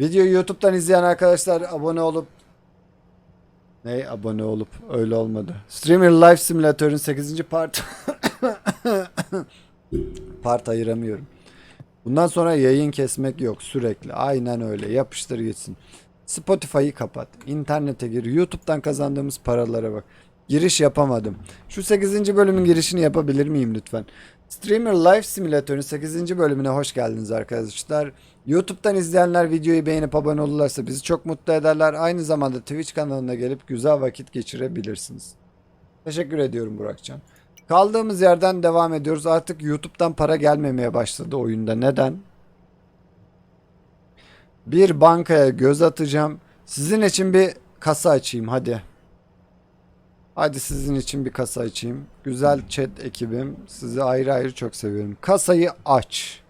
Videoyu YouTube'dan izleyen arkadaşlar abone olup ne abone olup öyle olmadı. Streamer Life Simulator'ın 8. part part ayıramıyorum. Bundan sonra yayın kesmek yok sürekli. Aynen öyle. Yapıştır gitsin. Spotify'ı kapat. İnternete gir. YouTube'dan kazandığımız paralara bak. Giriş yapamadım. Şu 8. bölümün girişini yapabilir miyim lütfen? Streamer Life Simulator'ın 8. bölümüne hoş geldiniz arkadaşlar. YouTube'dan izleyenler videoyu beğenip abone olurlarsa bizi çok mutlu ederler. Aynı zamanda Twitch kanalına gelip güzel vakit geçirebilirsiniz. Teşekkür ediyorum Burakcan. Kaldığımız yerden devam ediyoruz. Artık YouTube'dan para gelmemeye başladı oyunda. Neden? Bir bankaya göz atacağım. Sizin için bir kasa açayım hadi. Hadi sizin için bir kasa açayım. Güzel chat ekibim. Sizi ayrı ayrı çok seviyorum. Kasayı aç.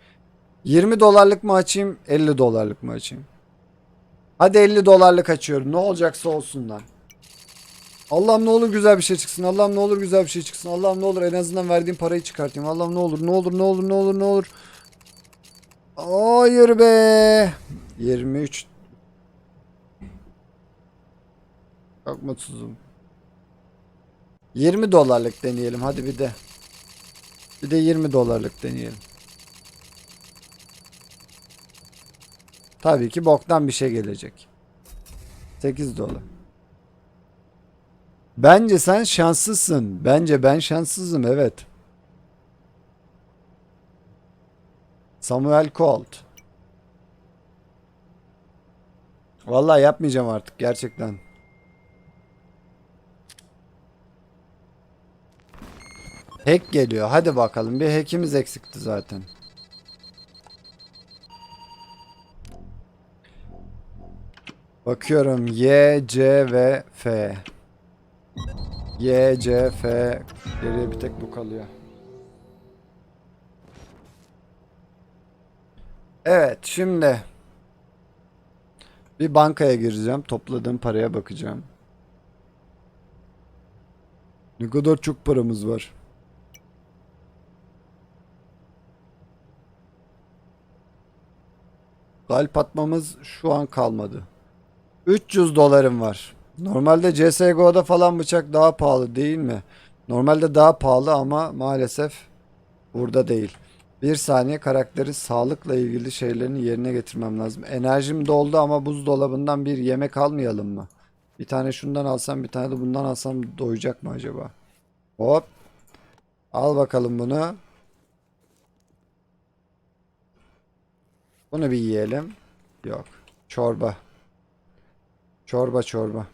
20 dolarlık mı açayım 50 dolarlık mı açayım? Hadi 50 dolarlık açıyorum. Ne olacaksa olsun lan. Allah'ım ne olur güzel bir şey çıksın. Allah'ım ne olur güzel bir şey çıksın. Allah'ım ne olur en azından verdiğim parayı çıkartayım. Allah'ım ne olur ne olur ne olur ne olur ne olur. Hayır be. 23. Çok mutsuzum. 20 dolarlık deneyelim hadi bir de. Bir de 20 dolarlık deneyelim. Tabii ki boktan bir şey gelecek. 8 dolar. Bence sen şanslısın. Bence ben şanssızım evet. Samuel Colt. Vallahi yapmayacağım artık gerçekten. Hack geliyor. Hadi bakalım. Bir hackimiz eksikti zaten. Bakıyorum. Y, C ve F. Y, C, F. Geriye bir tek bu kalıyor. Evet şimdi bir bankaya gireceğim. Topladığım paraya bakacağım. Ne kadar çok paramız var. Galp atmamız şu an kalmadı. 300 dolarım var. Normalde CSGO'da falan bıçak daha pahalı değil mi? Normalde daha pahalı ama maalesef burada değil. Bir saniye karakteri sağlıkla ilgili şeylerini yerine getirmem lazım. Enerjim doldu ama buzdolabından bir yemek almayalım mı? Bir tane şundan alsam bir tane de bundan alsam doyacak mı acaba? Hop. Al bakalım bunu. Bunu bir yiyelim. Yok. Çorba. Çorba çorba.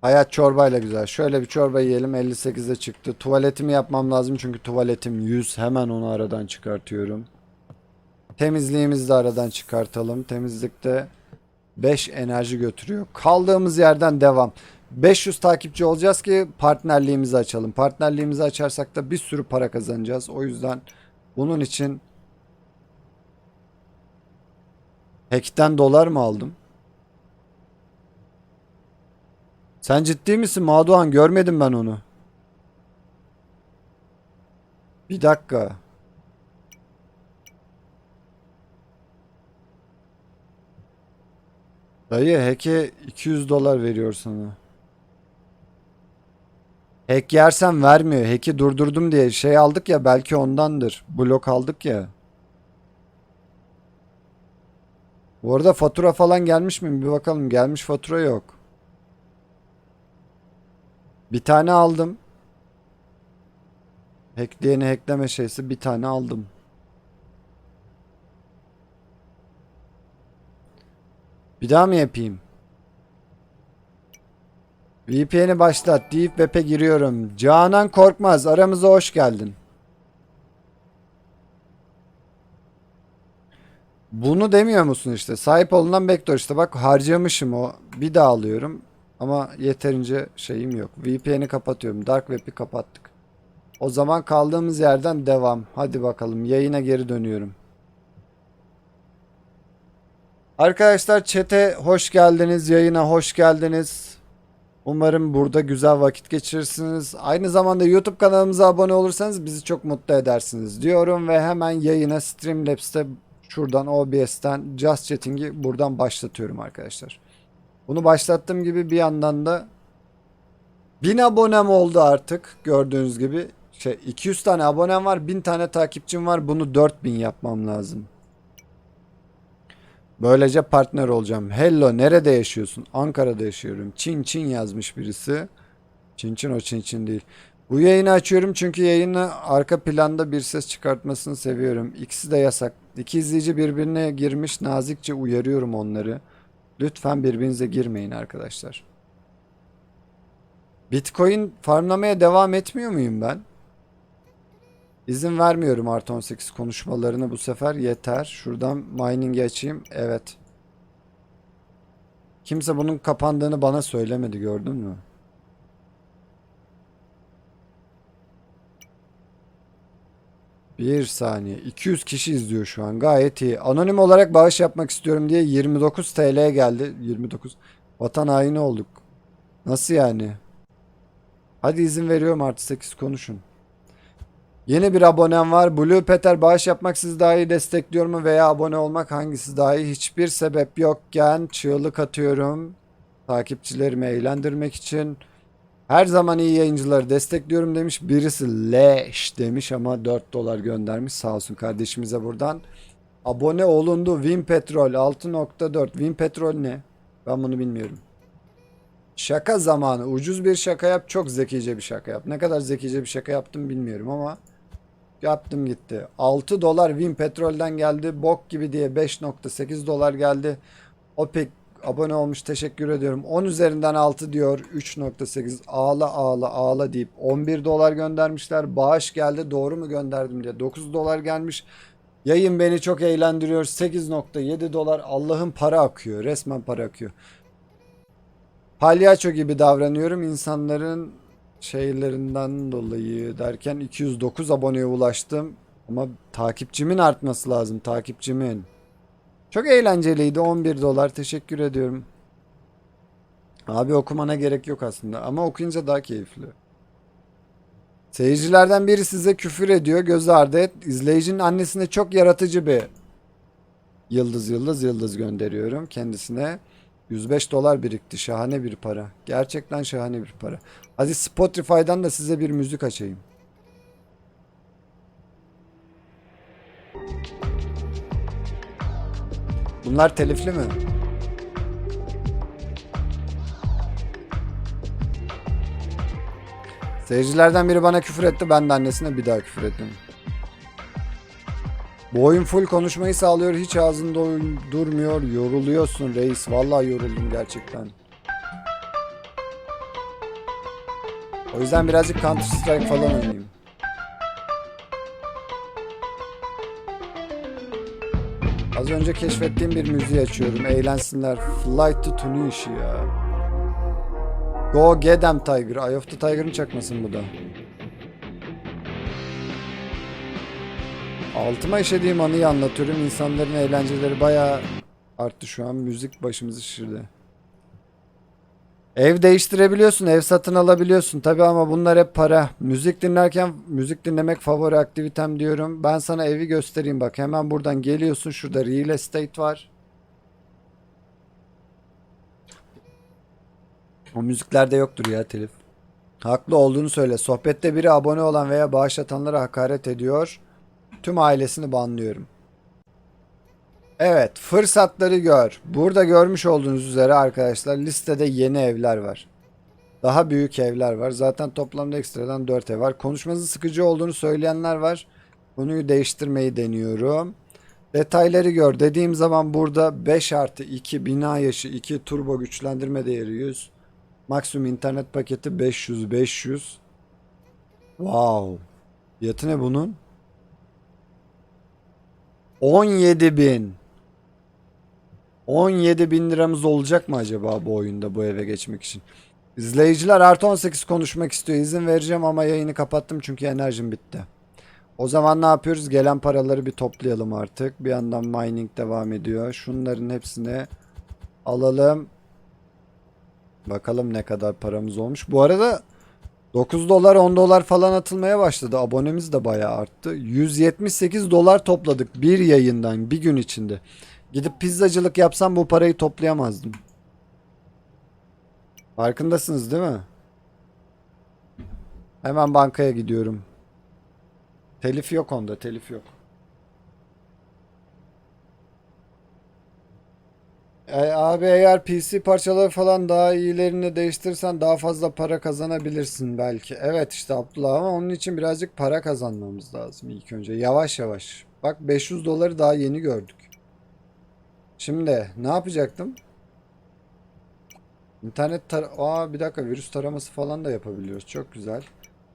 Hayat çorbayla güzel. Şöyle bir çorba yiyelim. 58'e çıktı. Tuvaletimi yapmam lazım çünkü tuvaletim 100. Hemen onu aradan çıkartıyorum. Temizliğimizi de aradan çıkartalım. Temizlikte 5 enerji götürüyor. Kaldığımız yerden devam. 500 takipçi olacağız ki partnerliğimizi açalım. Partnerliğimizi açarsak da bir sürü para kazanacağız. O yüzden bunun için Hack'ten dolar mı aldım? Sen ciddi misin Maduhan? Görmedim ben onu. Bir dakika. Dayı hack'e 200 dolar veriyor sana. Hack yersen vermiyor. Hack'i durdurdum diye şey aldık ya belki ondandır. Blok aldık ya. Bu arada fatura falan gelmiş mi? Bir bakalım. Gelmiş fatura yok. Bir tane aldım. Hackleyeni hackleme şeysi bir tane aldım. Bir daha mı yapayım? VPN'i başlat. Deep Web'e giriyorum. Canan Korkmaz aramıza hoş geldin. Bunu demiyor musun işte? Sahip olunan vektör işte bak harcamışım o. Bir daha alıyorum. Ama yeterince şeyim yok. VPN'i kapatıyorum. Dark Web'i kapattık. O zaman kaldığımız yerden devam. Hadi bakalım yayına geri dönüyorum. Arkadaşlar çete hoş geldiniz. Yayına hoş geldiniz. Umarım burada güzel vakit geçirirsiniz. Aynı zamanda YouTube kanalımıza abone olursanız bizi çok mutlu edersiniz diyorum ve hemen yayına Streamlabs'te şuradan OBS'ten Just Chatting'i buradan başlatıyorum arkadaşlar. Bunu başlattığım gibi bir yandan da 1000 abonem oldu artık gördüğünüz gibi. Şey 200 tane abonem var, 1000 tane takipçim var. Bunu 4000 yapmam lazım. Böylece partner olacağım. Hello nerede yaşıyorsun? Ankara'da yaşıyorum. Çin Çin yazmış birisi. Çin Çin o Çin Çin değil. Bu yayını açıyorum çünkü yayını arka planda bir ses çıkartmasını seviyorum. İkisi de yasak. İki izleyici birbirine girmiş nazikçe uyarıyorum onları. Lütfen birbirinize girmeyin arkadaşlar. Bitcoin farmlamaya devam etmiyor muyum ben? İzin vermiyorum artı 18 konuşmalarını bu sefer yeter. Şuradan mining'i açayım. Evet. Kimse bunun kapandığını bana söylemedi gördün mü? Bir saniye. 200 kişi izliyor şu an. Gayet iyi. Anonim olarak bağış yapmak istiyorum diye 29 TL'ye geldi. 29. Vatan haini olduk. Nasıl yani? Hadi izin veriyorum artı 8 konuşun. Yeni bir abonem var. Blue Peter bağış yapmak sizi daha iyi destekliyor mu veya abone olmak hangisi daha iyi? Hiçbir sebep yokken çığlık atıyorum. Takipçilerimi eğlendirmek için. Her zaman iyi yayıncıları destekliyorum demiş. Birisi leş demiş ama 4 dolar göndermiş. Sağ olsun kardeşimize buradan. Abone olundu. Win Petrol 6.4. Win Petrol ne? Ben bunu bilmiyorum. Şaka zamanı. Ucuz bir şaka yap. Çok zekice bir şaka yap. Ne kadar zekice bir şaka yaptım bilmiyorum ama yaptım gitti. 6 dolar Win Petrol'den geldi. Bok gibi diye 5.8 dolar geldi. OPEC abone olmuş. Teşekkür ediyorum. 10 üzerinden 6 diyor. 3.8 ağla ağla ağla deyip 11 dolar göndermişler. Bağış geldi. Doğru mu gönderdim diye 9 dolar gelmiş. Yayın beni çok eğlendiriyor. 8.7 dolar. Allah'ın para akıyor. Resmen para akıyor. Palyaço gibi davranıyorum insanların şeylerinden dolayı derken 209 aboneye ulaştım. Ama takipçimin artması lazım takipçimin. Çok eğlenceliydi 11 dolar teşekkür ediyorum. Abi okumana gerek yok aslında ama okuyunca daha keyifli. Seyircilerden biri size küfür ediyor göz ardı et. İzleyicinin annesine çok yaratıcı bir yıldız yıldız yıldız gönderiyorum kendisine. 105 dolar birikti. Şahane bir para. Gerçekten şahane bir para. Hadi Spotify'dan da size bir müzik açayım. Bunlar telifli mi? Seyircilerden biri bana küfür etti. Ben de annesine bir daha küfür ettim. Bu oyun full konuşmayı sağlıyor. Hiç ağzında durmuyor. Yoruluyorsun reis. Vallahi yoruldum gerçekten. O yüzden birazcık Counter Strike falan oynayayım. Az önce keşfettiğim bir müziği açıyorum. Eğlensinler. Flight to Tunisia. Go get them Tiger. Eye of the Tiger'ın çakmasın bu da. Altıma işediğim anıyı anlatıyorum. İnsanların eğlenceleri bayağı arttı şu an. Müzik başımızı şişirdi. Ev değiştirebiliyorsun, ev satın alabiliyorsun tabi ama bunlar hep para. Müzik dinlerken müzik dinlemek favori aktivitem diyorum. Ben sana evi göstereyim bak. Hemen buradan geliyorsun. Şurada real estate var. O müziklerde yoktur ya telif. Haklı olduğunu söyle. Sohbette biri abone olan veya bağış atanlara hakaret ediyor. Tüm ailesini banlıyorum. Evet, fırsatları gör. Burada görmüş olduğunuz üzere arkadaşlar listede yeni evler var. Daha büyük evler var. Zaten toplamda ekstradan 4 ev var. Konuşmanızın sıkıcı olduğunu söyleyenler var. Konuyu değiştirmeyi deniyorum. Detayları gör. Dediğim zaman burada 5 artı 2 bina yaşı 2 turbo güçlendirme değeri 100. Maksimum internet paketi 500 500. Wow. Fiyatı ne bunun? 17 bin. 17 bin liramız olacak mı acaba bu oyunda bu eve geçmek için? İzleyiciler artı 18 konuşmak istiyor. İzin vereceğim ama yayını kapattım çünkü enerjim bitti. O zaman ne yapıyoruz? Gelen paraları bir toplayalım artık. Bir yandan mining devam ediyor. Şunların hepsini alalım. Bakalım ne kadar paramız olmuş. Bu arada 9 dolar 10 dolar falan atılmaya başladı. Abonemiz de bayağı arttı. 178 dolar topladık bir yayından bir gün içinde. Gidip pizzacılık yapsam bu parayı toplayamazdım. Farkındasınız değil mi? Hemen bankaya gidiyorum. Telif yok onda, telif yok. E, abi eğer PC parçaları falan daha iyilerini değiştirirsen daha fazla para kazanabilirsin belki. Evet işte Abdullah ama onun için birazcık para kazanmamız lazım ilk önce. Yavaş yavaş. Bak 500 doları daha yeni gördük. Şimdi ne yapacaktım? İnternet tar Aa bir dakika virüs taraması falan da yapabiliyoruz. Çok güzel.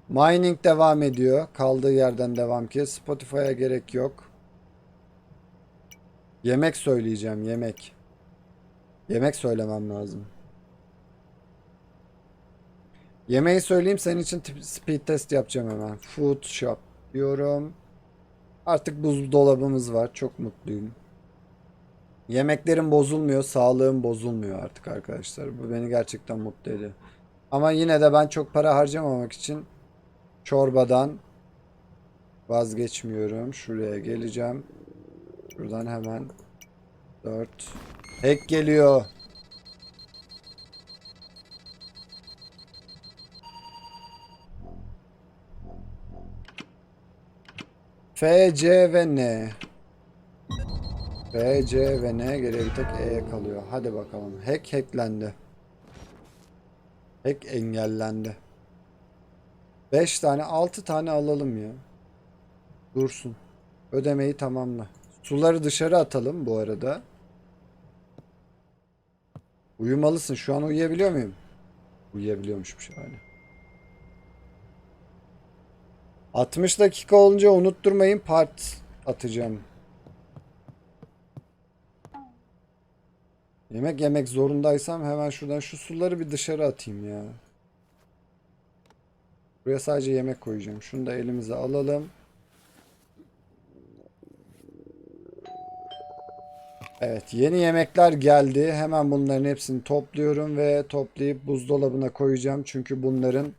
Mining devam ediyor. Kaldığı yerden devam ki. Spotify'a gerek yok. Yemek söyleyeceğim, yemek. Yemek söylemem lazım. Yemeği söyleyeyim senin için speed test yapacağım hemen. Food shop diyorum. Artık buzdolabımız var. Çok mutluyum. Yemeklerim bozulmuyor, sağlığım bozulmuyor artık arkadaşlar. Bu beni gerçekten mutlu ediyor. Ama yine de ben çok para harcamamak için çorbadan vazgeçmiyorum. Şuraya geleceğim. Şuradan hemen 4 Hack geliyor. F, C ve N. F, C ve N geriye bir tek E'ye kalıyor. Hadi bakalım. Hack hacklendi. Hack engellendi. 5 tane 6 tane alalım ya. Dursun. Ödemeyi tamamla. Suları dışarı atalım bu arada. Uyumalısın. Şu an uyuyabiliyor muyum? Uyuyabiliyormuşum şahane. 60 dakika olunca unutturmayın part atacağım. Yemek yemek zorundaysam hemen şuradan şu suları bir dışarı atayım ya. Buraya sadece yemek koyacağım. Şunu da elimize alalım. Evet, yeni yemekler geldi. Hemen bunların hepsini topluyorum ve toplayıp buzdolabına koyacağım. Çünkü bunların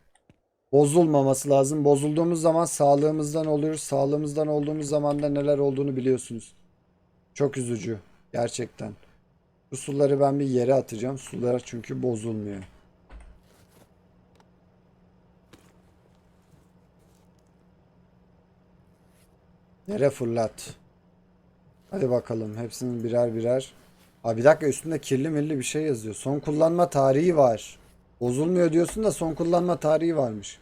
bozulmaması lazım. Bozulduğumuz zaman sağlığımızdan oluyoruz. Sağlığımızdan olduğumuz zaman da neler olduğunu biliyorsunuz. Çok üzücü. Gerçekten. Bu suları ben bir yere atacağım. Sular çünkü bozulmuyor. Yere fırlat. Hadi bakalım. Hepsinin birer birer. Abi bir dakika üstünde kirli milli bir şey yazıyor. Son kullanma tarihi var. Bozulmuyor diyorsun da son kullanma tarihi varmış.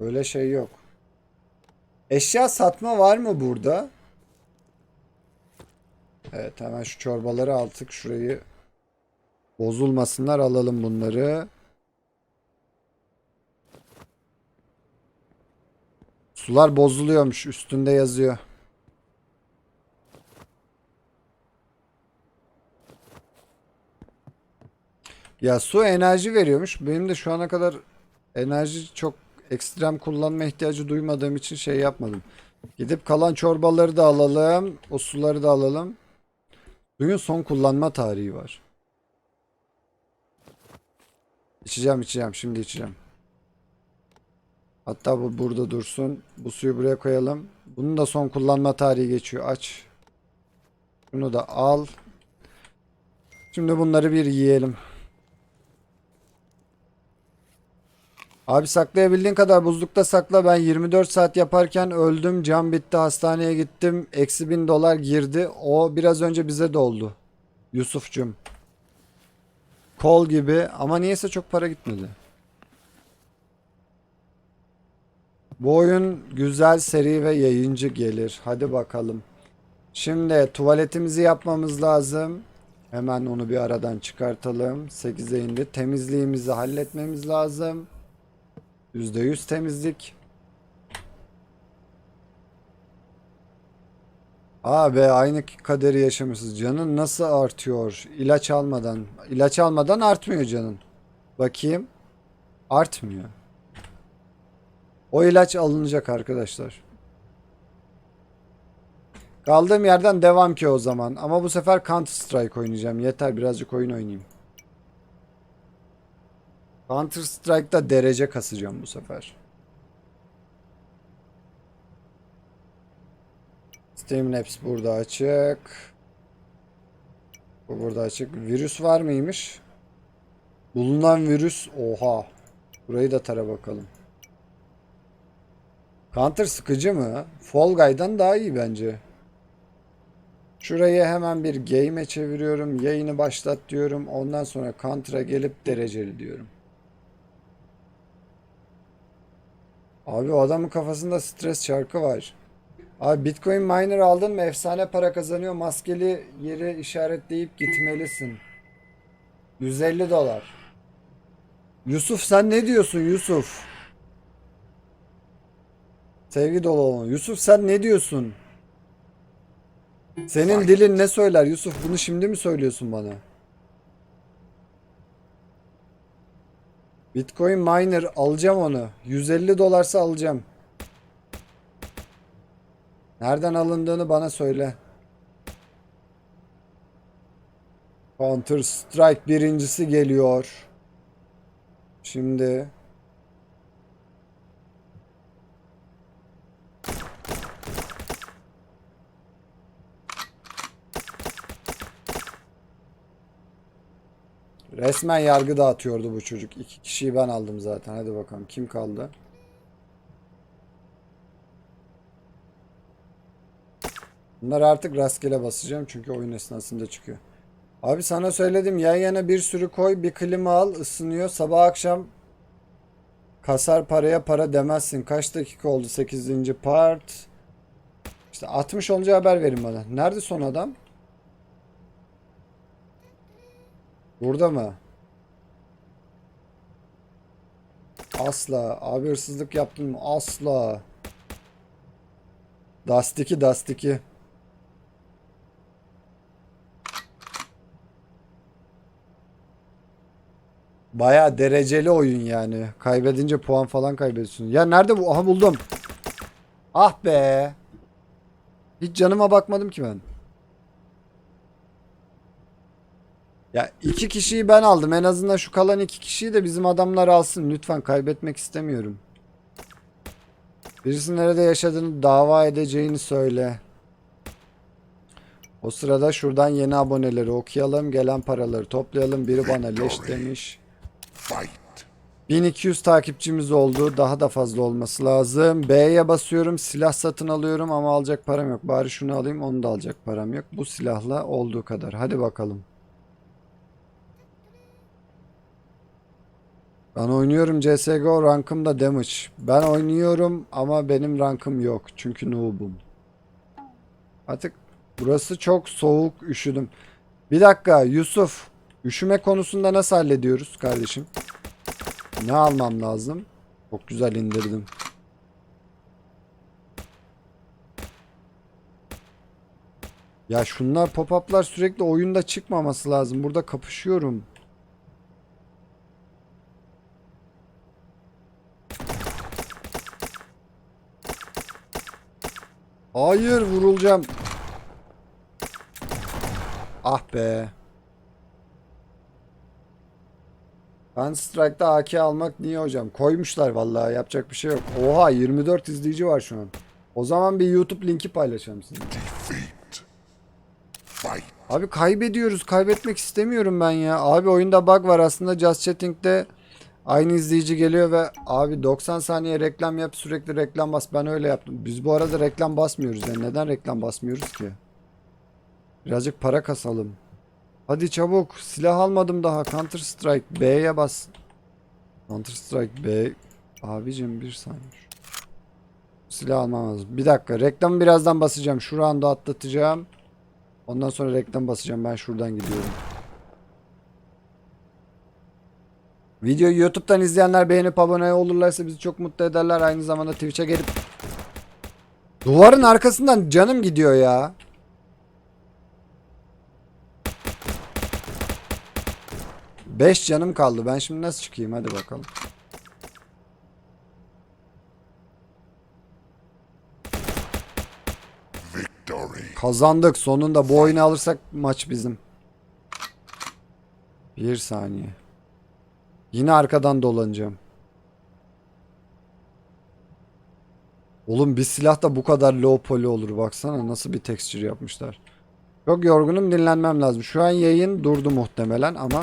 Öyle şey yok. Eşya satma var mı burada? Evet hemen şu çorbaları aldık. Şurayı bozulmasınlar alalım bunları. Sular bozuluyormuş üstünde yazıyor. Ya su enerji veriyormuş. Benim de şu ana kadar enerji çok ekstrem kullanma ihtiyacı duymadığım için şey yapmadım. Gidip kalan çorbaları da alalım. O suları da alalım. Suyun son kullanma tarihi var. İçeceğim içeceğim. Şimdi içeceğim. Hatta bu burada dursun. Bu suyu buraya koyalım. Bunun da son kullanma tarihi geçiyor. Aç. Şunu da al. Şimdi bunları bir yiyelim. Abi saklayabildiğin kadar buzlukta sakla. Ben 24 saat yaparken öldüm. Cam bitti. Hastaneye gittim. Eksi 1000 dolar girdi. O biraz önce bize de oldu. Yusuf'cum. Kol gibi ama niyeyse çok para gitmedi. Bu oyun güzel, seri ve yayıncı gelir. Hadi bakalım. Şimdi tuvaletimizi yapmamız lazım. Hemen onu bir aradan çıkartalım. 8'e indi. Temizliğimizi halletmemiz lazım. %100 temizlik. Abi aynı kaderi yaşamışız. Canın nasıl artıyor? İlaç almadan. İlaç almadan artmıyor canın. Bakayım. Artmıyor. O ilaç alınacak arkadaşlar. Kaldığım yerden devam ki o zaman. Ama bu sefer Counter Strike oynayacağım. Yeter birazcık oyun oynayayım. Counter Strike'da derece kasacağım bu sefer. Steam Labs burada açık. Bu burada açık. Virüs var mıymış? Bulunan virüs. Oha. Burayı da tara bakalım. Counter sıkıcı mı? Fall Guy'dan daha iyi bence. Şurayı hemen bir game'e çeviriyorum. Yayını başlat diyorum. Ondan sonra Counter'a gelip dereceli diyorum. Abi o adamın kafasında stres şarkı var. Abi Bitcoin miner aldın mı efsane para kazanıyor. Maskeli yeri işaretleyip gitmelisin. 150 dolar. Yusuf sen ne diyorsun Yusuf? Sevgi dolu olun. Yusuf sen ne diyorsun? Senin dilin ne söyler Yusuf? Bunu şimdi mi söylüyorsun bana? Bitcoin miner alacağım onu. 150 dolarsa alacağım. Nereden alındığını bana söyle. Counter Strike birincisi geliyor. Şimdi Resmen yargı dağıtıyordu bu çocuk. İki kişiyi ben aldım zaten. Hadi bakalım kim kaldı? Bunları artık rastgele basacağım çünkü oyun esnasında çıkıyor. Abi sana söyledim yan yana bir sürü koy bir klima al ısınıyor sabah akşam kasar paraya para demezsin. Kaç dakika oldu 8. part? İşte 60 olunca haber verin bana. Nerede son adam? Burada mı? Asla. Abi hırsızlık yaptın? Asla. Dust 2, Dust 2. Baya dereceli oyun yani. Kaybedince puan falan kaybediyorsun. Ya nerede bu? Aha buldum. Ah be. Hiç canıma bakmadım ki ben. Ya iki kişiyi ben aldım. En azından şu kalan iki kişiyi de bizim adamlar alsın. Lütfen kaybetmek istemiyorum. Birisi nerede yaşadığını dava edeceğini söyle. O sırada şuradan yeni aboneleri okuyalım. Gelen paraları toplayalım. Biri bana leş demiş. Fight. 1200 takipçimiz oldu. Daha da fazla olması lazım. B'ye basıyorum. Silah satın alıyorum ama alacak param yok. Bari şunu alayım. Onu da alacak param yok. Bu silahla olduğu kadar. Hadi bakalım. Ben oynuyorum CSGO rankım da damage. Ben oynuyorum ama benim rankım yok. Çünkü noob'um. Artık burası çok soğuk üşüdüm. Bir dakika Yusuf. Üşüme konusunda nasıl hallediyoruz kardeşim? Ne almam lazım? Çok güzel indirdim. Ya şunlar pop-up'lar sürekli oyunda çıkmaması lazım. Burada kapışıyorum. Hayır vurulacağım. Ah be. Counter Strike'da AK almak niye hocam? Koymuşlar vallahi yapacak bir şey yok. Oha 24 izleyici var şu an. O zaman bir YouTube linki paylaşalım sizinle. Abi kaybediyoruz. Kaybetmek istemiyorum ben ya. Abi oyunda bug var aslında Just Chatting'de aynı izleyici geliyor ve abi 90 saniye reklam yap sürekli reklam bas. Ben öyle yaptım. Biz bu arada reklam basmıyoruz yani. Neden reklam basmıyoruz ki? Birazcık para kasalım. Hadi çabuk. Silah almadım daha. Counter Strike B'ye bas. Counter Strike B. Abicim bir saniye. Silah almam lazım. Bir dakika. Reklamı birazdan basacağım. Şu anda atlatacağım. Ondan sonra reklam basacağım. Ben şuradan gidiyorum. Videoyu YouTube'dan izleyenler beğenip abone olurlarsa bizi çok mutlu ederler. Aynı zamanda Twitch'e gelip Duvarın arkasından canım gidiyor ya. Beş canım kaldı. Ben şimdi nasıl çıkayım? Hadi bakalım. Victory. Kazandık sonunda bu oyunu alırsak maç bizim. Bir saniye. Yine arkadan dolanacağım. Oğlum bir silah da bu kadar low poly olur baksana nasıl bir texture yapmışlar. Çok yorgunum dinlenmem lazım. Şu an yayın durdu muhtemelen ama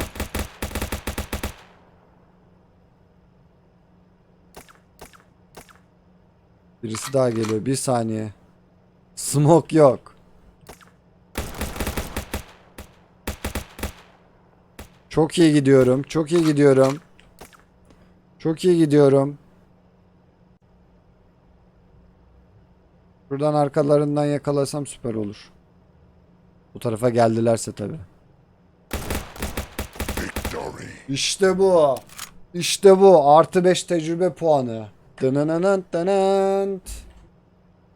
Birisi daha geliyor. Bir saniye. Smoke yok. Çok iyi gidiyorum. Çok iyi gidiyorum. Çok iyi gidiyorum. Buradan arkalarından yakalasam süper olur. Bu tarafa geldilerse tabi. İşte bu. İşte bu. Artı 5 tecrübe puanı. Dınananant danant.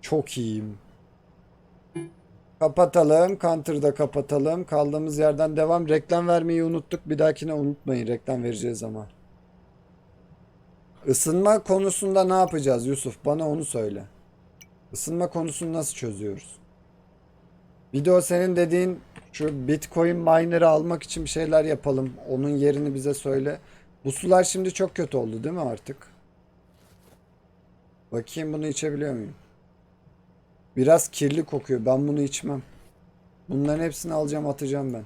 Çok iyiyim. Kapatalım. Counter'da kapatalım. Kaldığımız yerden devam. Reklam vermeyi unuttuk. Bir dahakine unutmayın. Reklam vereceğiz ama. Isınma konusunda ne yapacağız Yusuf? Bana onu söyle. Isınma konusunu nasıl çözüyoruz? Video senin dediğin şu Bitcoin miner'ı almak için bir şeyler yapalım. Onun yerini bize söyle. Bu sular şimdi çok kötü oldu değil mi artık? Bakayım bunu içebiliyor muyum? Biraz kirli kokuyor. Ben bunu içmem. Bunların hepsini alacağım atacağım ben.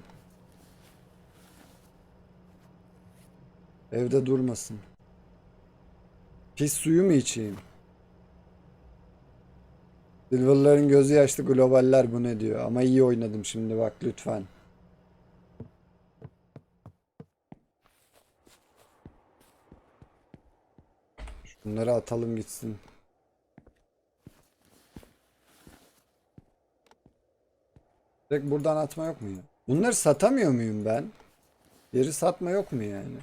Evde durmasın. Pis suyu mu içeyim? Silver'ların gözü yaşlı globaller bu ne diyor. Ama iyi oynadım şimdi bak lütfen. Şunları atalım gitsin. Direkt buradan atma yok mu ya? Bunları satamıyor muyum ben? Geri satma yok mu yani?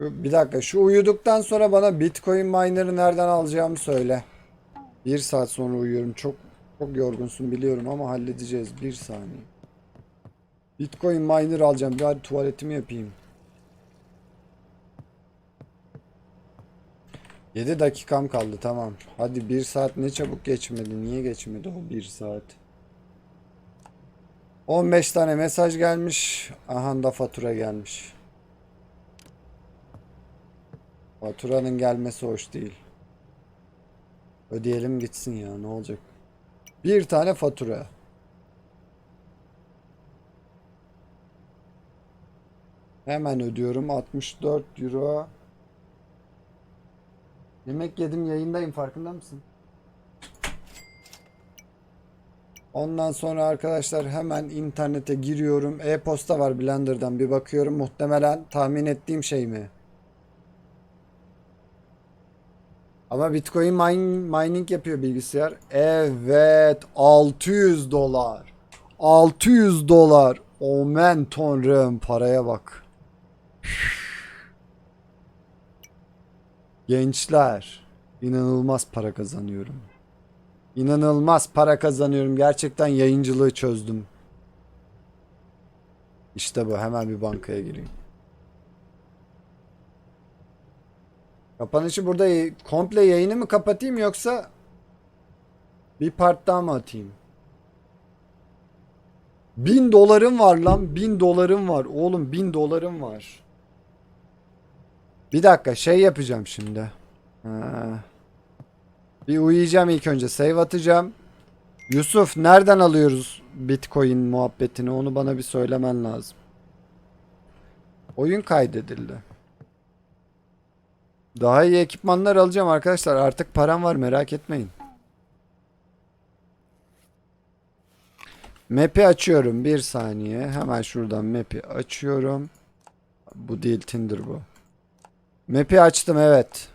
Bir dakika şu uyuduktan sonra bana Bitcoin miner'ı nereden alacağımı söyle. Bir saat sonra uyuyorum. Çok çok yorgunsun biliyorum ama halledeceğiz. Bir saniye. Bitcoin miner alacağım. Bir tuvaletimi yapayım. 7 dakikam kaldı tamam. Hadi bir saat ne çabuk geçmedi. Niye geçmedi o bir saat? 15 tane mesaj gelmiş. Aha da fatura gelmiş. Faturanın gelmesi hoş değil. Ödeyelim gitsin ya ne olacak? Bir tane fatura. Hemen ödüyorum 64 euro. Yemek yedim yayındayım farkında mısın? Ondan sonra arkadaşlar hemen internete giriyorum. E-posta var Blender'dan bir bakıyorum. Muhtemelen tahmin ettiğim şey mi? Ama Bitcoin mine, mining yapıyor bilgisayar. Evet 600 dolar. 600 dolar. Omen tanrım paraya bak. Gençler inanılmaz para kazanıyorum. İnanılmaz para kazanıyorum. Gerçekten yayıncılığı çözdüm. İşte bu. Hemen bir bankaya gireyim. Kapanışı burada komple yayını mı kapatayım yoksa bir part daha mı atayım? Bin dolarım var lan. Bin dolarım var. Oğlum bin dolarım var. Bir dakika şey yapacağım şimdi. Ha. Bir uyuyacağım ilk önce. Save atacağım. Yusuf nereden alıyoruz Bitcoin muhabbetini? Onu bana bir söylemen lazım. Oyun kaydedildi. Daha iyi ekipmanlar alacağım arkadaşlar. Artık param var merak etmeyin. Map'i açıyorum. Bir saniye. Hemen şuradan map'i açıyorum. Bu değil Tinder bu. Map'i açtım evet.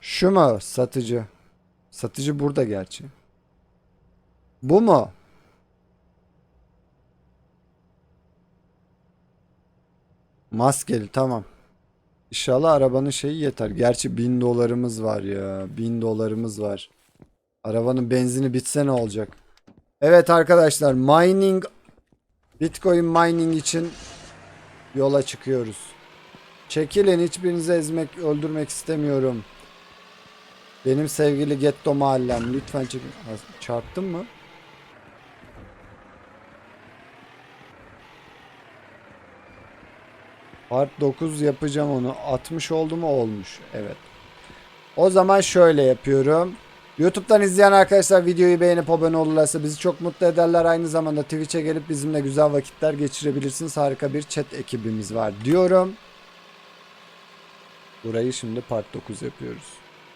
Şu mu satıcı? Satıcı burada gerçi. Bu mu? Maskeli tamam. İnşallah arabanın şeyi yeter. Gerçi bin dolarımız var ya. Bin dolarımız var. Arabanın benzini bitse ne olacak? Evet arkadaşlar mining Bitcoin mining için yola çıkıyoruz. Çekilin hiçbirinizi ezmek öldürmek istemiyorum. Benim sevgili Getto mahallem lütfen çekin. Çarptın mı? Part 9 yapacağım onu. 60 oldu mu? Olmuş. Evet. O zaman şöyle yapıyorum. YouTube'dan izleyen arkadaşlar videoyu beğenip abone olurlarsa bizi çok mutlu ederler. Aynı zamanda Twitch'e gelip bizimle güzel vakitler geçirebilirsiniz. Harika bir chat ekibimiz var diyorum. Burayı şimdi part 9 yapıyoruz.